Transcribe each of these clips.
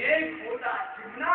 एक होता चुगना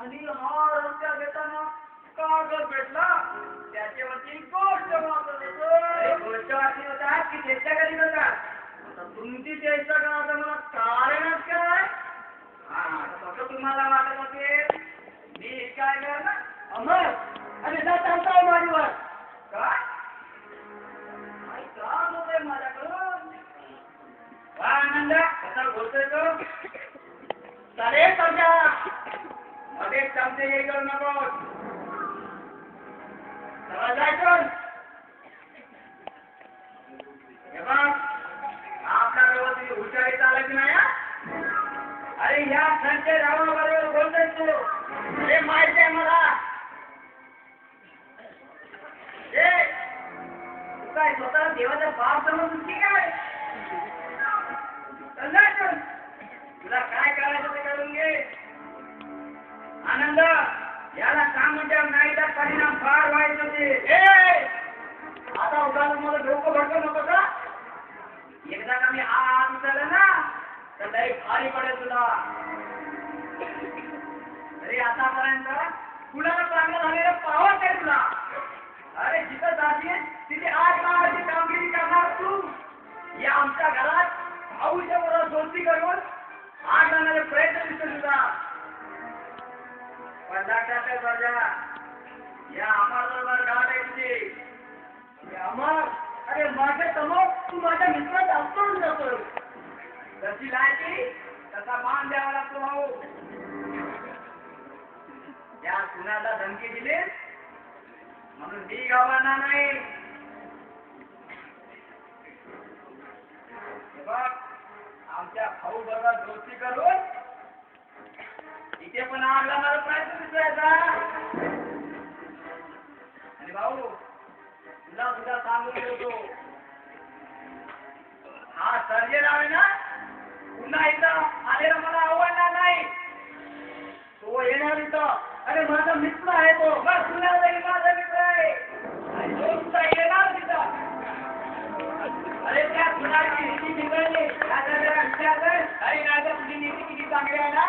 आणि हा रस्त्या घेताना कागद भेटला. त्याच्यावरती गोष्ट वाचत होतो. गोष्ट वाचली होता की चेष्टा करीत होता तुमची चेष्टा करायचं मला कारणच काय हा तसं तुम्हाला वाटत असेल. मी काय करणार अमर अरे जा चालता माझीवर काय? काही त्रास होतोय माझ्याकडून वा आनंद कसा बोलतोय तो. चालेल समजा मध्ये चमचे हे करू नको जायचं. पडतो नको का? एकदा का मी हा हात ना तर लई भारी पडेल तुला. अरे आतापर्यंत कुणाला चांगलं झालेलं पावर काय तुला. अरे जिथं जाते तिथे आज नावाची कामगिरी करणार तू. या आमच्या घरात भाऊच्या बरोबर दोस्ती करून आग आणण्याचा प्रयत्न दिसतो तुझा. पंधरा बजा या अरे माझ्यासमोर तू माझ्या मित्राचा अपमान करतोय जशी लायकी तसा मान द्यावा लागतो भाऊ त्या कुणाला धमकी दिली म्हणून मी गावांना नाही. आमच्या भाऊ बरोबर दोस्ती करून इथे पण आग लावणारा प्रयत्न दिसतोय आणि भाऊ तुला सुद्धा सांगून देतो हा सर्जेराव आहे ना? पुन्हा इथं आलेला मला आवडणार नाही. तो येणार इथं. अरे माझा मित्र आहे तो. बस तुला माझा मित्र आहे. आणि तो सुद्धा येणार तिथं. अरे त्या मुलाची नीती बिघडली त्या सगळ्या विचार कर. अरे नाही तर तुझी नीती किती चांगली आहे ना?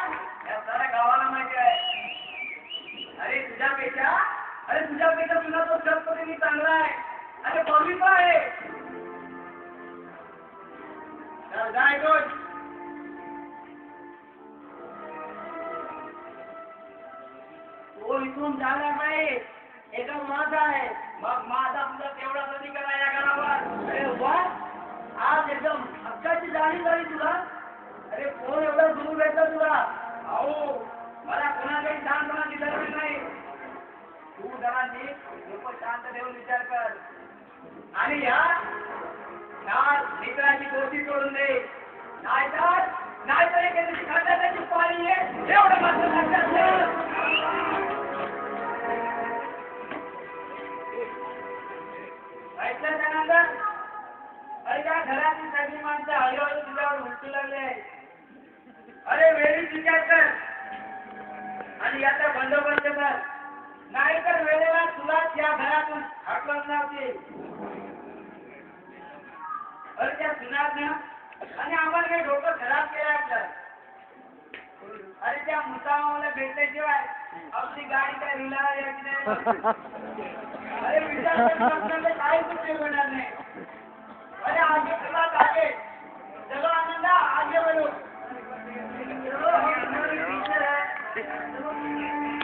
या साऱ्या गावाला माहिती आहे. अरे तुझ्यापेक्षा अरे तुझ्यापेक्षा तुला तो शतपतीने चांगला आहे अरे पवित्र आहे. जाय दोन तो इथून हो, झाला नाही. एकदम माझा आहे. मग माझा तुझा तेवढा कधी करा या घरावर. आणि या ह्या मित्राची दोषी सोडून दे. नाहीतर नाहीतर एका दिवशी खड्ड्याची पाणी आहे एवढं मात्र लक्षात ठेव ऐकलं त्यानंतर अरे त्या घरातील सगळी माणसं हळूहळू तुझ्यावर उलटू लागले. अरे वेळी विचार कर. आणि याचा बंदोबस्त कर. नाही तर वेळेला तुलाच या घरातून हाकलून लावते अरे त्या सुनारनं आणि आम्हाला काही डोकं खराब केलं आपलं अरे त्या मुसामाला भेटल्याशिवाय आपली गाडी काय रुला अरे विचार कर